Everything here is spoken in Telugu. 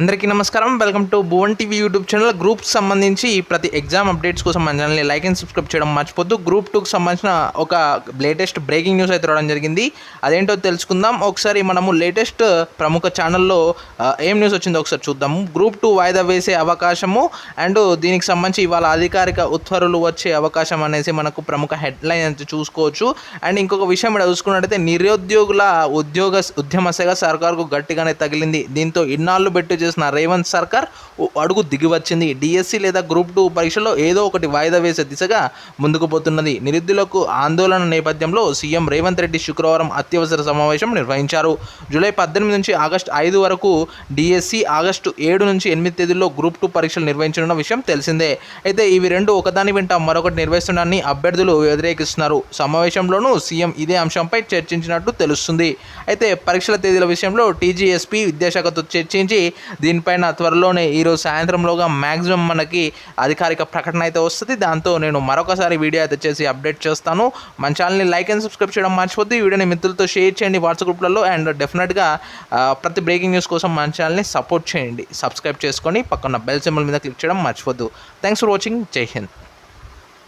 అందరికీ నమస్కారం. Welcome to Bhuvan TV YouTube channel group సంబంధించి ప్రతి ఎగ్జామ్ అప్డేట్స్ కోసం మన ఛానల్ని లైక్ అండ్ సబ్స్క్రైబ్ చేయడం మర్చిపోద్దు. గ్రూప్ టూకి సంబంధించిన ఒక లేటెస్ట్ బ్రేకింగ్ న్యూస్ అయితే రావడం జరిగింది. అదేంటో తెలుసుకుందాం. ఒకసారి మనము లేటెస్ట్ ప్రముఖ ఛానల్లో ఏం న్యూస్ వచ్చిందో ఒకసారి చూద్దాము. గ్రూప్ టూ వాయిదా వేసే అవకాశము అండ్ దీనికి సంబంధించి ఇవాళ అధికారిక ఉత్తర్వులు వచ్చే అవకాశం అనేసి మనకు ప్రముఖ హెడ్లైన్ అయితే చూసుకోవచ్చు. అండ్ ఇంకొక విషయం ఇక్కడ చూసుకున్నట్టయితే నిరుద్యోగుల ఉద్యోగ ఉద్యమశగా సర్కార్కు గట్టిగానే తగిలింది. దీంతో ఇన్నాళ్ళు పెట్టి చేసిన రేవంత్ సర్కార్ అడుగు దిగి వచ్చింది డిఎస్సి లేదా గ్రూప్ టూ పరీక్షలో ఏదో ఒకటి వాయిదా వేసే దిశగా ముందుకు పోతున్నది. నిరుద్యులకు ఆందోళన నేపథ్యంలో సీఎం రేవంత్ రెడ్డి శుక్రవారం అత్యవసర సమావేశం నిర్వహించారు. జూలై పద్దెనిమిది నుంచి ఆగస్టు ఐదు వరకు డిఎస్సి ఆగస్టు ఏడు నుంచి ఎనిమిది తేదీల్లో గ్రూప్ టూ పరీక్షలు నిర్వహించనున్న విషయం తెలిసిందే. అయితే ఇవి రెండు ఒకదాని వెంట మరొకటి నిర్వహిస్తుండడాన్ని అభ్యర్థులు వ్యతిరేకిస్తున్నారు. సమావేశంలోనూ సీఎం ఇదే అంశంపై చర్చించినట్టు తెలుస్తుంది. అయితే పరీక్షల తేదీల విషయంలో టీజీఎస్పీ విద్యాశాఖతో చర్చించి దీనిపైన త్వరలోనే ఈరోజు సాయంత్రంలోగా మ్యాక్సిమం మనకి అధికారిక ప్రకటన అయితే వస్తుంది. దాంతో నేను మరొకసారి వీడియో అయితే చేసి అప్డేట్ చేస్తాను. మన ఛానల్ని లైక్ అండ్ సబ్స్క్రైబ్ చేయడం మర్చిపోద్ది. వీడియోని మిత్రులతో షేర్ చేయండి. వాట్సాప్ గ్రూప్లలో అండ్ డెఫినెట్గా ప్రతి బ్రేకింగ్ న్యూస్ కోసం మన ఛానల్ని సపోర్ట్ చేయండి. సబ్స్క్రైబ్ చేసుకొని పక్కన బెల్ సింబల్ మీద క్లిక్ చేయడం మర్చిపోద్దు. Thanks for watching. జై హింద్.